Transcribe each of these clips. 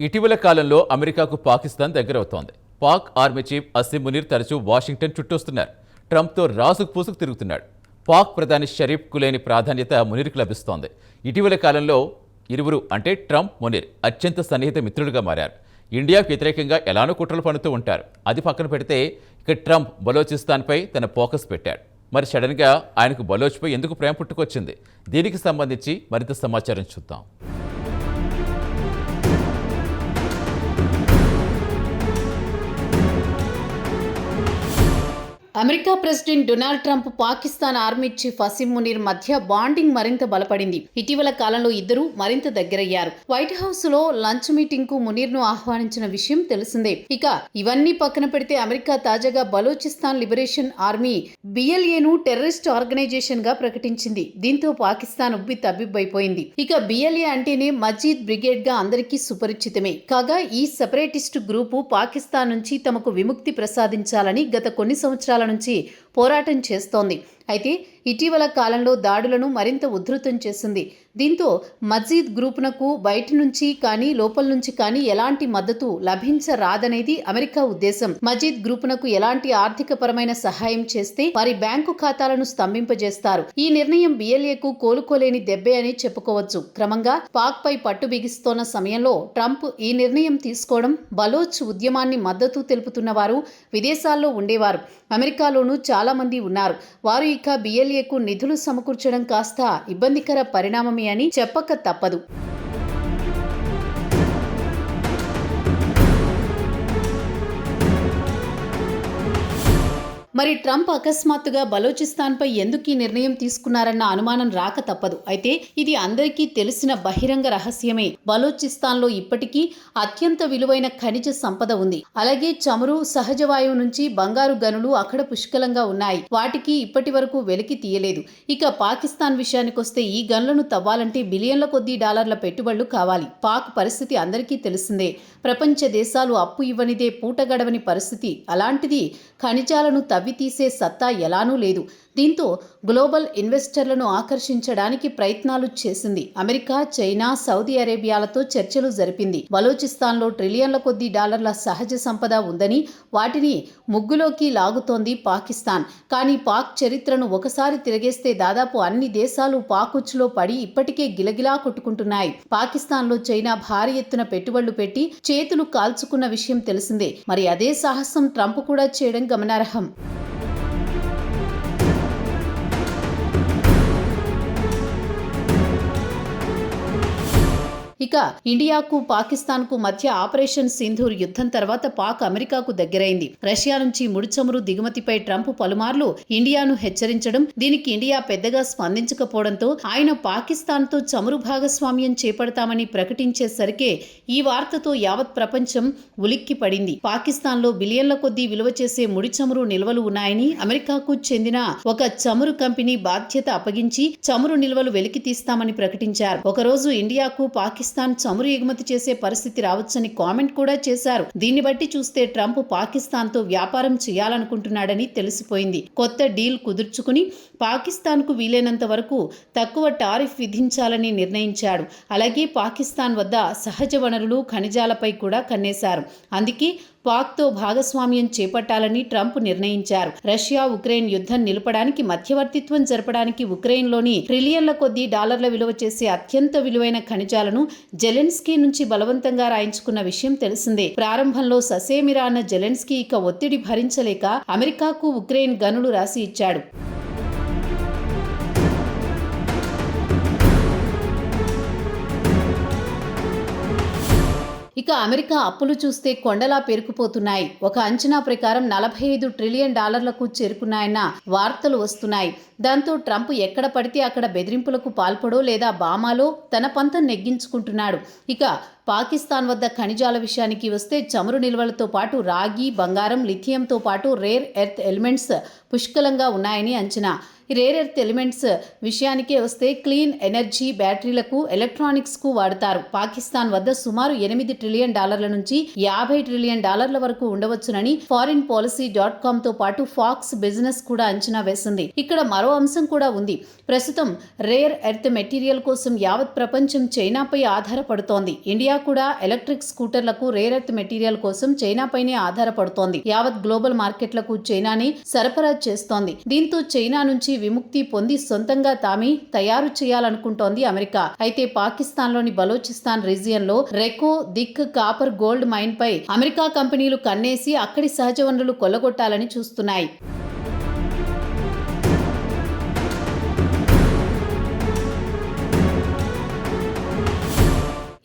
ఇటీవల కాలంలో అమెరికాకు పాకిస్తాన్ దగ్గరవుతోంది. పాక్ ఆర్మీ చీఫ్ అసీం మునీర్ తరచూ వాషింగ్టన్ చుట్టొస్తున్నారు. ట్రంప్తో రాసుకు పూసుకు తిరుగుతున్నాడు. పాక్ ప్రధాని షరీఫ్కు లేని ప్రాధాన్యత మునీర్కు లభిస్తోంది. ఇటీవల కాలంలో ఇరువురు అంటే ట్రంప్ మునీర్ అత్యంత సన్నిహిత మిత్రులుగా మారారు. ఇండియాకు వ్యతిరేకంగా ఎలానో కుట్రలు పన్నుతూ ఉంటారు. అది పక్కన పెడితే ఇక ట్రంప్ బలోచిస్తాన్పై తన ఫోకస్ పెట్టాడు. మరి సడన్గా ఆయనకు బలోచ్పై ఎందుకు ప్రేమ పుట్టుకొచ్చింది? దీనికి సంబంధించి మరింత సమాచారం చూద్దాం. America president Donald Trump Pakistan army chief Asim Munir మధ్య బాండింగ్ మరింత బలపడింది. ఇటీవల కాలంలో ఇద్దరు మరింత దగ్గరయ్యారు. వైట్ హౌస్లో లంచ్ మీటింగ్కు మునీర్ను ఆహ్వానించిన విషయం తెలిసిందే. ఇక ఇవన్నీ పక్కన పెడితే అమెరికా తాజాగా బలోచిస్తాన్ లిబరేషన్ ఆర్మీ బిఎల్ఏను టెర్రరిస్ట్ ఆర్గనైజేషన్గా ప్రకటించింది. దీంతో పాకిస్తాన్ ఉబ్బి తబ్బిబ్బైపోయింది. ఇక బిఎల్ఏ అంటేనే మజీద్ బ్రిగేడ్గా అందరికీ సుపరిచితమే. కాగా ఈ సెపరేటిస్ట్ గ్రూపు పాకిస్తాన్ నుంచి తమకు విముక్తి ప్రసాదించాలని గత కొన్ని సంవత్సరాల నుంచి పోరాటం చేస్తోంది. అయితే ఇటీవల కాలంలో దాడులను మరింత ఉధృతం చేసింది. దీంతో మజీద్ గ్రూపునకు బయట నుంచి కానీ లోపల నుంచి కానీ ఎలాంటి మద్దతు లభించరాదనేది అమెరికా ఉద్దేశం. మజీద్ గ్రూపునకు ఎలాంటి ఆర్థిక పరమైన సహాయం చేస్తే వారి బ్యాంకు ఖాతాలను స్తంభింపజేస్తారు. ఈ నిర్ణయం బిఎల్ఏకు కోలుకోలేని దెబ్బే అని చెప్పుకోవచ్చు. క్రమంగా పాక్ పై పట్టు బిగిస్తోన్న సమయంలో ట్రంప్ ఈ నిర్ణయం తీసుకోవడం బలోచ్ ఉద్యమాన్ని మద్దతు తెలుపుతున్న వారు విదేశాల్లో ఉండేవారు. అమెరికాలోనూ చాలా మంది ఉన్నారు. వారు ఇక బిఎల్ఏకు నిధులు సమకూర్చడం కాస్త ఇబ్బందికర పరిణామమే అని చెప్పక తప్పదు. మరి ట్రంప్ అకస్మాత్తుగా బలోచిస్తాన్పై ఎందుకు ఈ నిర్ణయం తీసుకున్నారన్న అనుమానం రాక తప్పదు. అయితే ఇది అందరికీ తెలిసిన బహిరంగ రహస్యమే. బలోచిస్తాన్లో ఇప్పటికీ అత్యంత విలువైన ఖనిజ సంపద ఉంది. అలాగే చమురు సహజ వాయువు నుంచి బంగారు గనులు అక్కడ పుష్కలంగా ఉన్నాయి. వాటికి ఇప్పటి వరకు వెలికి తీయలేదు. ఇక పాకిస్తాన్ విషయానికొస్తే ఈ గనులను తవ్వాలంటే బిలియన్ల కొద్దీ డాలర్ల పెట్టుబడులు కావాలి. పాక్ పరిస్థితి అందరికీ తెలిసిందే. ప్రపంచ దేశాలు అప్పు ఇవ్వనిదే పూట గడవని పరిస్థితి. అలాంటిది ఖనిజాలను తవ్వి తీసే సత్తా ఎలానూ లేదు. దీంతో గ్లోబల్ ఇన్వెస్టర్లను ఆకర్షించడానికి ప్రయత్నాలు చేసింది అమెరికా చైనా సౌదీ అరేబియాలతో చర్చలు జరిపింది. బలోచిస్తాన్లో ట్రిలియన్ల కొద్ది డాలర్ల సహజ సంపద ఉందని వాటిని ముగ్గులోకి లాగుతోంది పాకిస్తాన్. కానీ పాక్ చరిత్రను ఒకసారి తిరగేస్తే దాదాపు అన్ని దేశాలు పాకుచ్చులో పడి ఇప్పటికే గిలగిలా కొట్టుకుంటున్నాయి. పాకిస్తాన్లో చైనా భారీ ఎత్తున పెట్టుబడులు పెట్టి చేతులు కాల్చుకున్న విషయం తెలిసిందే. మరి అదే సాహసం ట్రంప్ కూడా చేయడం గమనార్హం. ఇక ఇండియాకు పాకిస్తాన్కు మధ్య ఆపరేషన్ సింధూర్ యుద్ధం తర్వాత పాక్ అమెరికాకు దగ్గరైంది. రష్యా నుంచి ముడిచమురు దిగుమతిపై ట్రంప్ పలుమార్లు ఇండియాను హెచ్చరించడం దీనికి ఇండియా పెద్దగా స్పందించకపోవడంతో ఆయన పాకిస్తాన్తో చమురు భాగస్వామ్యం చేపడతామని ప్రకటించేసరికే ఈ వార్తతో యావత్ ప్రపంచం ఉలిక్కి పడింది పాకిస్తాన్లో బిలియన్ల కొద్దీ విలువ చేసే ముడి చమురు నిల్వలు ఉన్నాయని అమెరికాకు చెందిన ఒక చమురు కంపెనీ బాధ్యత అప్పగించి చమురు నిల్వలు వెలికి తీస్తామని ప్రకటించారు. ఒకరోజు ఇండియాకు పాకిస్తాన్ చమురు ఎగుమతి చేసే పరిస్థితి రావచ్చని కామెంట్ కూడా చేశారు. దీన్ని బట్టి చూస్తే ట్రంప్ పాకిస్తాన్తో వ్యాపారం చేయాలనుకుంటున్నాడని తెలిసిపోయింది. కొత్త డీల్ కుదుర్చుకుని పాకిస్తాన్కు వీలైనంత వరకు తక్కువ టారిఫ్ విధించాలని నిర్ణయించాడు. అలాగే పాకిస్తాన్ వద్ద సహజ వనరులు ఖనిజాలపై కూడా కన్నేశారు. అందుకే పాక్తో భాగస్వామ్యం చేపట్టాలని ట్రంప్ నిర్ణయించారు. రష్యా ఉక్రెయిన్ యుద్ధం నిలపడానికి మధ్యవర్తిత్వం జరపడానికి ఉక్రెయిన్లోని ట్రిలియన్ల కొద్దీ డాలర్ల విలువ చేసే అత్యంత విలువైన ఖనిజాలను జెలెన్స్కీ నుంచి బలవంతంగా రాయించుకున్న విషయం తెలిసిందే. ప్రారంభంలో ససేమిరా అన్న జెలెన్స్కీ ఇక ఒత్తిడి భరించలేక అమెరికాకు ఉక్రెయిన్ గనులు రాసి ఇచ్చాడు. ఇక అమెరికా అప్పులు చూస్తే కొండలా పేరుకుపోతున్నాయి. ఒక అంచనా ప్రకారం నలభై ఐదు ట్రిలియన్ డాలర్లకు చేరుకున్నాయన్న వార్తలు వస్తున్నాయి. దాంతో ట్రంప్ ఎక్కడ పడితే అక్కడ బెదిరింపులకు పాల్పడో లేదా బామాలో తన పంతం నెగ్గించుకుంటున్నాడు. ఇక పాకిస్తాన్ వద్ద ఖనిజాల విషయానికి వస్తే చమురు నిల్వలతో పాటు రాగి బంగారం లిథియంతో పాటు రేర్ ఎర్త్ ఎలిమెంట్స్ పుష్కలంగా ఉన్నాయని అంచనా. రేర్ ఎర్త్ ఎలిమెంట్స్ విషయానికే వస్తే క్లీన్ ఎనర్జీ బ్యాటరీలకు ఎలక్ట్రానిక్స్కు వాడతారు. పాకిస్తాన్ వద్ద సుమారు ఎనిమిది ట్రిలియన్ డాలర్ల నుంచి యాభై ట్రిలియన్ డాలర్ల వరకు ఉండవచ్చునని ఫారిన్ పాలసీ డాట్ కామ్తో పాటు ఫాక్స్ బిజినెస్ కూడా అంచనా వేసింది. ఇక్కడ మరో అంశం కూడా ఉంది. ప్రస్తుతం రేర్ ఎర్త్ మెటీరియల్ కోసం యావత్ ప్రపంచం చైనాపై ఆధారపడుతోంది. ఇండియా కూడా ఎలక్ట్రిక్ స్కూటర్లకు రేర్ ఎర్త్ మెటీరియల్ కోసం చైనాపైనే ఆధారపడుతోంది. యావత్ గ్లోబల్ మార్కెట్లకు చైనాని సరఫరా చేస్తోంది. దీంతో చైనా నుంచి విముక్తి పొంది సొంతంగా తామే తయారు చేయాలనుకుంటోంది అమెరికా. అయితే పాకిస్తాన్లోని బలోచిస్తాన్ రీజియన్లో రెకో దిక్ కాపర్ గోల్డ్ మైన్పై అమెరికా కంపెనీలు కన్నేసి అక్కడి సహజ వనరులు కొల్లగొట్టాలని చూస్తున్నాయి.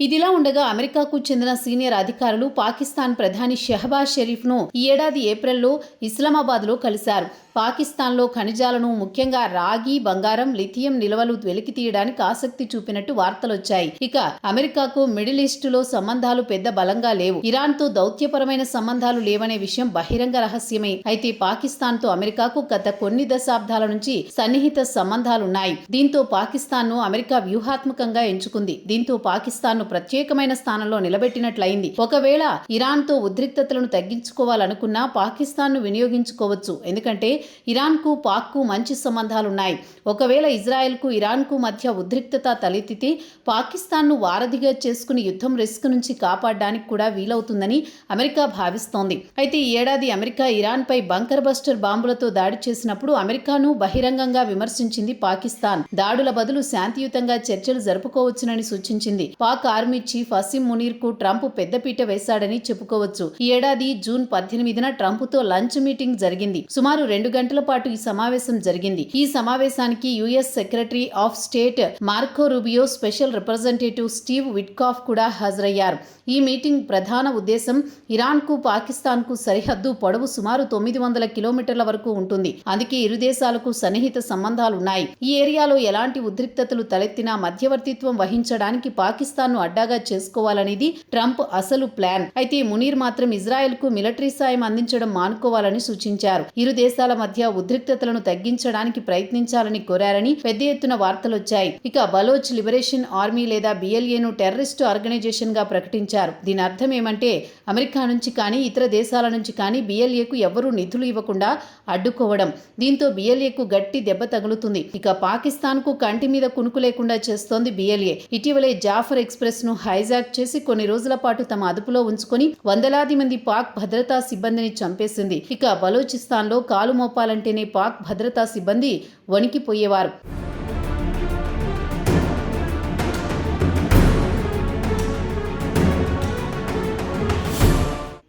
ఇదిలా ఉండగా అమెరికాకు చెందిన సీనియర్ అధికారులు పాకిస్తాన్ ప్రధాని షెహబాజ్ షరీఫ్ను ఈ ఏడాది ఏప్రిల్లో ఇస్లామాబాద్లో కలిశారు. పాకిస్తాన్లో ఖనిజాలను ముఖ్యంగా రాగి బంగారం లిథియం నిల్వలు వెలికి తీయడానికి ఆసక్తి చూపినట్టు వార్తలొచ్చాయి. ఇక అమెరికాకు మిడిల్ ఈస్టులో సంబంధాలు పెద్ద బలంగా లేవు. ఇరాన్తో దౌత్యపరమైన సంబంధాలు లేవనే విషయం బహిరంగ రహస్యమే. అయితే పాకిస్తాన్తో అమెరికాకు గత కొన్ని దశాబ్దాల నుంచి సన్నిహిత సంబంధాలున్నాయి. దీంతో పాకిస్తాన్ను అమెరికా వ్యూహాత్మకంగా ఎంచుకుంది. దీంతో పాకిస్తాన్ను ప్రత్యేకమైన స్థానంలో నిలబెట్టినట్లయింది. ఒకవేళ ఇరాన్తో ఉద్రిక్తతలను తగ్గించుకోవాలనుకున్నా పాకిస్తాన్ను వినియోగించుకోవచ్చు. ఎందుకంటే ఇరాన్కు పాక్కు మంచి సంబంధాలున్నాయి. ఒకవేళ ఇజ్రాయెల్కు ఇరాన్కు మధ్య ఉద్రిక్తత తలెత్తితే పాకిస్తాన్ను వారధిగా చేసుకుని యుద్ధం రిస్క్ నుంచి కాపాడడానికి కూడా వీలవుతుందని అమెరికా భావిస్తోంది. అయితే ఈ ఏడాది అమెరికా ఇరాన్పై బంకర్ బస్టర్ బాంబులతో దాడి చేసినప్పుడు అమెరికాను బహిరంగంగా విమర్శించింది పాకిస్తాన్. దాడుల బదులు శాంతియుతంగా చర్చలు జరుపుకోవచ్చునని సూచించింది. పాక్ ఆర్మీ చీఫ్ అసిం మునీర్కు ట్రంప్ పెద్దపీట వేశాడని చెప్పుకోవచ్చు. ఈ ఏడాది జూన్ పద్దెనిమిదిన ట్రంప్తో లంచ్ మీటింగ్ జరిగింది. సుమారు రెండు గంటల పాటు ఈ సమావేశం జరిగింది. ఈ సమావేశానికి US secretary of state Marco Rubio special representative Steve Witkoff కూడా హాజరయ్యారు. ఈ మీటింగ్ ప్రధాన ఉద్దేశం ఇరాన్కు పాకిస్తాన్కు సరిహద్దు పొడవు సుమారు తొమ్మిది వందల కిలోమీటర్ల వరకు ఉంటుంది. అందుకే ఇరు దేశాలకు సన్నిహిత సంబంధాలున్నాయి. ఈ ఏరియాలో ఎలాంటి ఉద్రిక్తతలు తలెత్తినా మధ్యవర్తిత్వం వహించడానికి పాకిస్తాన్ను అడ్డాగా చేసుకోవాలనేది ట్రంప్ అసలు ప్లాన్. అయితే మునీర్ మాత్రం ఇజ్రాయెల్కు మిలిటరీ సాయం అందించడం మానుకోవాలని సూచించారు. ఇరు దేశాల మధ్య ఉద్రిక్తతలను తగ్గించడానికి ప్రయత్నించాలని కోరారని పెద్ద ఎత్తున వార్తలొచ్చాయి. ఇక బలోచ్ లిబరేషన్ ఆర్మీ లేదా బిఎల్ఏను టెర్రరిస్టు ఆర్గనైజేషన్గా ప్రకటించారు. దీని అర్థం ఏమంటే అమెరికా నుంచి కానీ ఇతర దేశాల నుంచి కానీ బిఎల్ఏకు ఎవరూ నిధులు ఇవ్వకుండా అడ్డుకోవడం. దీంతో బిఎల్ఏకు గట్టి దెబ్బ తగులుతుంది. ఇక పాకిస్తాన్కు కంటి మీద కునుకు లేకుండా చేస్తోంది బిఎల్ఏ ఇటీవలే జాఫర్ ఎక్స్ప్రెస్ ను హైజాక్ చేసి కొన్ని రోజుల పాటు తమ అదుపులో ఉంచుకొని వందలాది మంది పాక్ భద్రతా సిబ్బందిని చంపేసింది. ఇక బలోచిస్తాన్లో కాలు మోపాలంటేనే పాక్ భద్రతా సిబ్బంది వణికిపోయేవారు.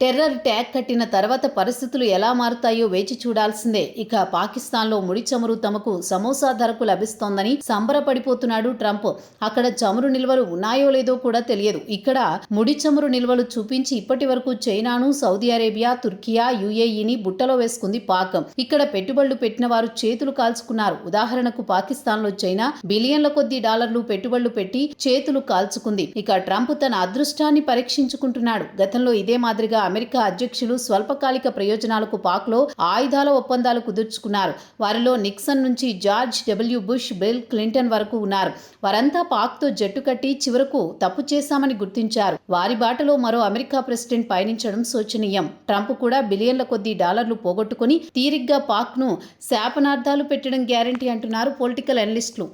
టెర్రర్ ట్యాగ్ కట్టిన తర్వాత పరిస్థితులు ఎలా మారుతాయో వేచి చూడాల్సిందే. ఇక పాకిస్తాన్లో ముడి చమురు తమకు సమోసా ధరకు లభిస్తోందని సంబరపడిపోతున్నాడు ట్రంప్. అక్కడ చమురు నిల్వలు ఉన్నాయో లేదో కూడా తెలియదు. ఇక్కడ ముడి చమురు నిల్వలు చూపించి ఇప్పటి వరకు చైనాను సౌదీ అరేబియా తుర్కియా యుఏఈని బుట్టలో వేసుకుంది పాక్. ఇక్కడ పెట్టుబడులు పెట్టిన వారు చేతులు కాల్చుకున్నారు. ఉదాహరణకు పాకిస్తాన్లో చైనా బిలియన్ల కొద్ది డాలర్లు పెట్టుబడులు పెట్టి చేతులు కాల్చుకుంది. ఇక ట్రంప్ తన అదృష్టాన్ని పరీక్షించుకుంటున్నాడు. గతంలో ఇదే మాదిరిగా అమెరికా అధ్యక్షులు స్వల్పకాలిక ప్రయోజనాలకు పాక్లో ఆయుధాల ఒప్పందాలు కుదుర్చుకున్నారు. వారిలో నిక్సన్ నుంచి George W Bush Bill Clinton వరకు ఉన్నారు. వారంతా పాక్తో జట్టు కట్టి చివరకు తప్పు చేశామని గుర్తించారు. వారి బాటలో మరో అమెరికా ప్రెసిడెంట్ పయనించడం శోచనీయం. ట్రంప్ కూడా బిలియన్ల కొద్ది డాలర్లు పోగొట్టుకుని తీరిగ్గా పాక్ను శాపనార్థాలు పెట్టడం గ్యారంటీ అంటున్నారు పొలిటికల్ అనలిస్టులు.